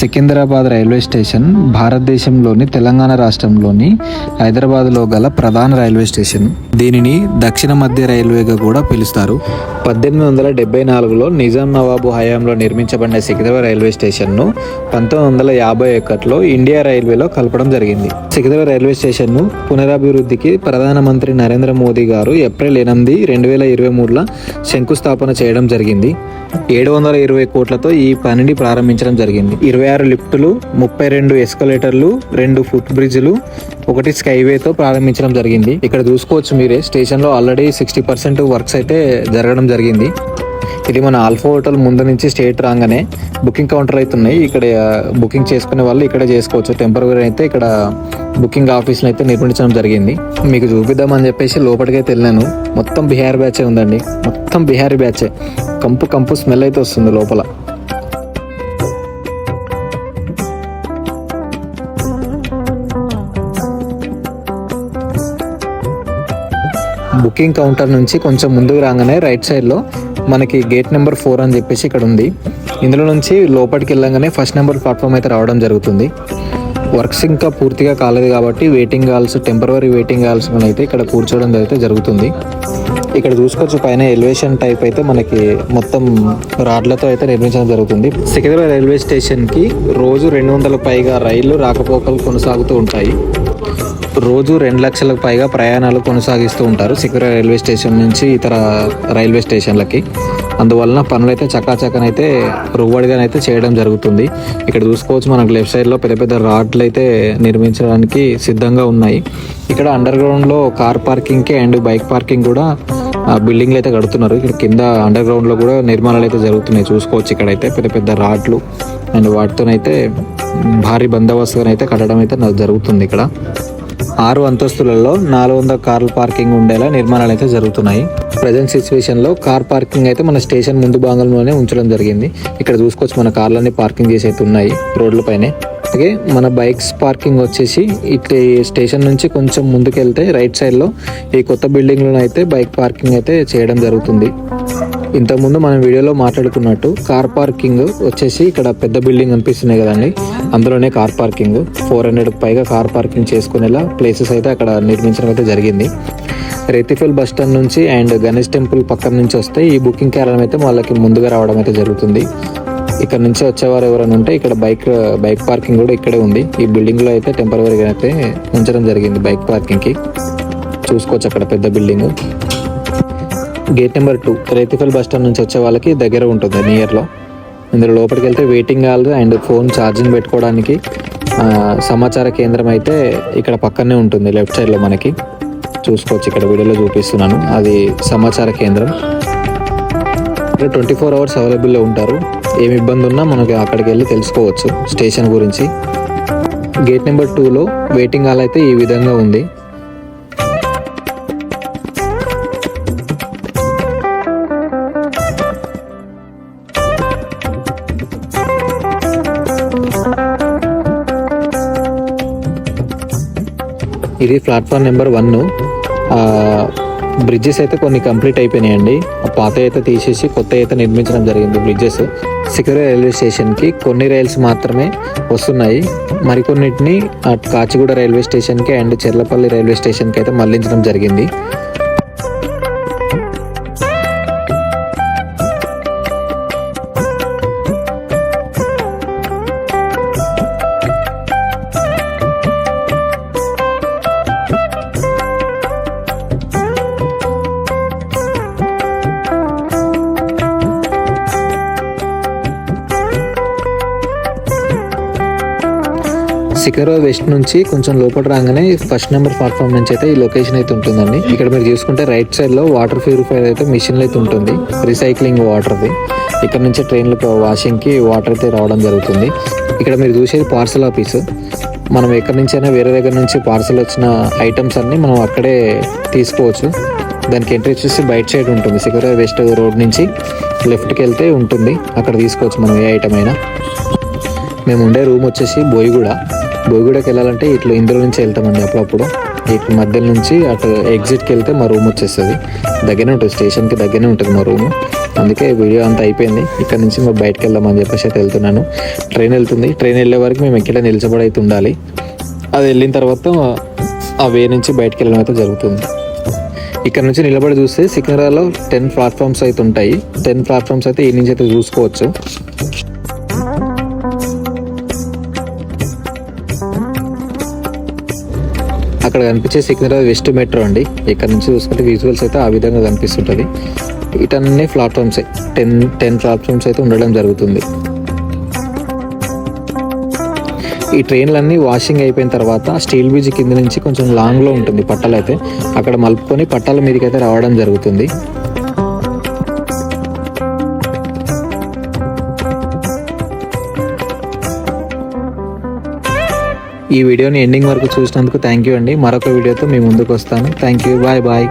Secunderabad railway station భారతదేశంలోని తెలంగాణ రాష్ట్రంలోని హైదరాబాద్లో గల ప్రధాన రైల్వే స్టేషన్. దీనిని దక్షిణ మధ్య రైల్వేగా కూడా పిలుస్తారు. పద్దెనిమిది వందల డెబ్బై నాలుగులో నిజాం నవాబు హయాంలో నిర్మించబడిన సికింద్రాబాద్ రైల్వే స్టేషన్ను పంతొమ్మిది వందల యాభై ఒకటిలో ఇండియా రైల్వేలో కలపడం జరిగింది. సికింద్రాబాద్ రైల్వే స్టేషన్ను పునరాభివృద్ధికి ప్రధానమంత్రి నరేంద్ర మోదీ గారు ఏప్రిల్ ఎనిమిది రెండు వేల ఇరవై మూడులో శంకుస్థాపన చేయడం జరిగింది. ఏడు వందల ఇరవై కోట్లతో ఈ పనిని ప్రారంభించడం జరిగింది. ఇరవై ఆరు లిఫ్టులు ముప్పై రెండు ఎస్కలేటర్లు రెండు ఫుట్ బ్రిడ్జ్లు ఒకటి స్కైవేతో ప్రారంభించడం జరిగింది. ఇక్కడ చూసుకోవచ్చు మీరే స్టేషన్లో ఆల్రెడీ సిక్స్టీ పర్సెంట్ వర్క్స్ అయితే జరగడం జరిగింది. ఇది మన ఆల్ఫా హోటల్ ముందు నుంచి స్టేట్ రాగానే బుకింగ్ కౌంటర్ అయితే ఉన్నాయి. ఇక్కడ బుకింగ్ చేసుకునే వాళ్ళు ఇక్కడే చేసుకోవచ్చు. టెంపరీ అయితే ఇక్కడ బుకింగ్ ఆఫీస్ని అయితే నిర్మించడం జరిగింది. మీకు చూపిద్దామని చెప్పేసి లోపలికైతే వెళ్ళాను. మొత్తం బీహార్ బ్యాచే ఉందండి. మొత్తం బీహార్ బ్యాచే. కంపు కంపు స్మెల్ అయితే వస్తుంది లోపల. బుకింగ్ కౌంటర్ నుంచి కొంచెం ముందుకు రాగానే రైట్ సైడ్లో మనకి గేట్ నెంబర్ ఫోర్ అని చెప్పేసి ఇక్కడ ఉంది. ఇందులో నుంచి లోపలికి వెళ్ళగానే ఫస్ట్ నెంబర్ ప్లాట్ఫామ్ అయితే రావడం జరుగుతుంది. వర్క్స్ ఇంకా పూర్తిగా కాలేదు కాబట్టి waiting halls temporary waiting halls అయితే ఇక్కడ కూర్చోవడం అయితే జరుగుతుంది. ఇక్కడ చూసుకోవచ్చు పైన ఎలివేషన్ టైప్ అయితే మనకి మొత్తం రాడ్లతో అయితే నిర్మించడం జరుగుతుంది. సికింద్రాబాద్ రైల్వే స్టేషన్కి రోజు రెండు వందల పైగా రైళ్ళు రాకపోకలు కొనసాగుతూ ఉంటాయి. రోజు రెండు లక్షలకు పైగా ప్రయాణాలు కొనసాగిస్తూ ఉంటారు. సికింద్రాబాద్ రైల్వే స్టేషన్ నుంచి ఇతర రైల్వే స్టేషన్లకి. అందువలన పనులు అయితే చకాచకనైతే రువ్వడిగానైతే చేయడం జరుగుతుంది. ఇక్కడ చూసుకోవచ్చు మనకు లెఫ్ట్ సైడ్లో పెద్ద పెద్ద రాడ్లు అయితే నిర్మించడానికి సిద్ధంగా ఉన్నాయి. ఇక్కడ అండర్ గ్రౌండ్లో కార్ పార్కింగ్కి అండ్ బైక్ పార్కింగ్ కూడా బిల్డింగ్లు అయితే కడుతున్నారు. ఇక్కడ కింద అండర్ గ్రౌండ్లో కూడా నిర్మాణాలు అయితే జరుగుతున్నాయి. చూసుకోవచ్చు ఇక్కడైతే పెద్ద పెద్ద రాడ్లు అండ్ వాటితోనైతే భారీ బందోబస్తుగానైతే కట్టడం అయితే నాకు జరుగుతుంది ఇక్కడ. ఆరు అంతస్తులలో నాలుగు వందల కార్ల పార్కింగ్ ఉండేలా నిర్మాణాలు అయితే జరుగుతున్నాయి. ప్రజెంట్ సిచ్యువేషన్లో కార్ పార్కింగ్ అయితే మన స్టేషన్ ముందు భాగంలోనే ఉంచడం జరిగింది. ఇక్కడ చూసుకోవచ్చు మన కార్లన్నీ పార్కింగ్ చేసి అయితే ఉన్నాయి రోడ్ల పైనే. అలాగే మన బైక్స్ పార్కింగ్ వచ్చేసి ఇట్లా స్టేషన్ నుంచి కొంచెం ముందుకెళ్తే రైట్ సైడ్లో ఈ కొత్త బిల్డింగ్ అయితే బైక్ పార్కింగ్ అయితే చేయడం జరుగుతుంది. ఇంతకుముందు మనం వీడియోలో మాట్లాడుకున్నట్టు కార్ పార్కింగ్ వచ్చేసి ఇక్కడ పెద్ద బిల్డింగ్ అనిపిస్తున్నాయి కదండి. అందులోనే కార్ పార్కింగ్ ఫోర్ హండ్రెడ్ పైగా కార్ పార్కింగ్ చేసుకునేలా ప్లేసెస్ అయితే అక్కడ నిర్మించడం అయితే జరిగింది. రేతిఫెల్ బస్ స్టాండ్ నుంచి అండ్ గణేష్ టెంపుల్ పక్కన నుంచి వస్తే ఈ బుకింగ్ కేరళం అయితే వాళ్ళకి ముందుగా రావడం అయితే జరుగుతుంది. ఇక్కడ నుంచి వచ్చేవారు ఎవరైనా ఉంటే ఇక్కడ బైక్ బైక్ పార్కింగ్ కూడా ఇక్కడే ఉంది. ఈ బిల్డింగ్లో అయితే టెంపరీగా అయితే ఉంచడం జరిగింది బైక్ పార్కింగ్కి. చూసుకోవచ్చు అక్కడ పెద్ద building. Gate number two Rethifile bus stand నుంచి వచ్చే వాళ్ళకి దగ్గర ఉంటుంది నియర్లో ఇందులో లోపలికి వెళ్తే waiting hall and phone charging పెట్టుకోవడానికి సమాచార కేంద్రం అయితే ఇక్కడ పక్కనే ఉంటుంది లెఫ్ట్ సైడ్లో మనకి. చూసుకోవచ్చు ఇక్కడ వీడియోలో చూపిస్తున్నాను అది సమాచార కేంద్రం. ఇక్కడ ట్వంటీ ఫోర్ అవర్స్ అవైలబుల్లో ఉంటారు. ఏమి ఇబ్బంది ఉన్నా మనకి అక్కడికి వెళ్ళి తెలుసుకోవచ్చు స్టేషన్ గురించి. గేట్ నెంబర్ టూలో వెయిటింగ్ హాల్ అయితే ఈ విధంగా ఉంది. ఇది ప్లాట్ఫామ్ నెంబర్ వన్. బ్రిడ్జెస్ అయితే కొన్ని కంప్లీట్ అయిపోయినాయండి. పాత అయితే తీసేసి కొత్త అయితే నిర్మించడం జరిగింది బ్రిడ్జెస్ సికిరే రైల్వే స్టేషన్కి కొన్ని రైల్స్ మాత్రమే వస్తున్నాయి. మరికొన్నిటిని కాచిగూడ రైల్వే స్టేషన్కి అండ్ చెర్లపల్లి రైల్వే స్టేషన్కి అయితే మళ్ళించడం జరిగింది. సికింద్రాబాద్ వెస్ట్ నుంచి కొంచెం లోపల రాగానే ఫస్ట్ నెంబర్ ప్లాట్ఫామ్ నుంచి అయితే ఈ లొకేషన్ అయితే ఉంటుందండి. ఇక్కడ మీరు చూసుకుంటే రైట్ సైడ్లో వాటర్ ప్యూరిఫైర్ అయితే మిషన్ అయితే ఉంటుంది. రీసైక్లింగ్ వాటర్ది ఇక్కడ నుంచి ట్రైన్లకు వాషింగ్కి వాటర్ అయితే రావడం జరుగుతుంది. ఇక్కడ మీరు చూసేది పార్సల్ ఆఫీస్ మనం ఎక్కడి నుంచైనా వేరే దగ్గర నుంచి పార్సల్ వచ్చిన ఐటమ్స్ అన్నీ మనం అక్కడే తీసుకోవచ్చు. దానికి ఎంట్రీ వచ్చేసి బయట సైడ్ ఉంటుంది. సికింద్రాబాద్ వెస్ట్ రోడ్ నుంచి లెఫ్ట్కి వెళ్తే ఉంటుంది. అక్కడ తీసుకోవచ్చు మనం ఏ ఐటమ్ అయినా. మేము ఉండే రూమ్ వచ్చేసి బోయిగూడ. బోయిగూడకి వెళ్ళాలంటే ఇట్లా ఇందులో నుంచి వెళ్తామండి అప్పుడప్పుడు. ఇటు మధ్య నుంచి అటు ఎగ్జిట్కి వెళ్తే మా రూమ్ వచ్చేస్తుంది. దగ్గరనే ఉంటుంది స్టేషన్కి దగ్గరనే ఉంటుంది మా రూము అందుకే వీడియో అంతా అయిపోయింది. ఇక్కడ నుంచి మేము బయటకు వెళ్దామని చెప్పేసి అయితే వెళ్తున్నాను. ట్రైన్ వెళ్తుంది. ట్రైన్ వెళ్ళే వరకు మేము ఎక్కడ నిలిచబడి అయితే ఉండాలి. అది వెళ్ళిన తర్వాత ఆ వే నుంచి బయటకు వెళ్ళడం అయితే జరుగుతుంది. ఇక్కడ నుంచి నిలబడి చూస్తే సికింద్రాబాద్లో టెన్ ప్లాట్ఫామ్స్ అయితే ఉంటాయి. టెన్ ప్లాట్ఫామ్స్ అయితే ఈ నుంచి అయితే చూసుకోవచ్చు. అక్కడ కనిపించే సికింద్రాబాద్ వెస్ట్ మెట్రో అండి. ఇక్కడ నుంచి చూసుకుంటే విజువల్స్ అయితే ఆ విధంగా కనిపిస్తుంటుంది. ఇటన్నీ ప్లాట్ఫామ్స్ టెన్ టెన్ ప్లాట్ఫామ్స్ అయితే ఉండడం జరుగుతుంది. ఈ ట్రైన్లన్నీ వాషింగ్ అయిపోయిన తర్వాత స్టీల్ బ్రిడ్జ్ కింద నుంచి కొంచెం లాంగ్లో ఉంటుంది పట్టాలు అయితే అక్కడ మలుపుకొని పట్టాల మీదకి అయితే రావడం జరుగుతుంది. ఈ వీడియోని ఎండింగ్ వరకు చూసినందుకు థ్యాంక్ యూ అండి. మరొక వీడియోతో మీ ముందుకు వస్తాను. Thank you. Bye bye.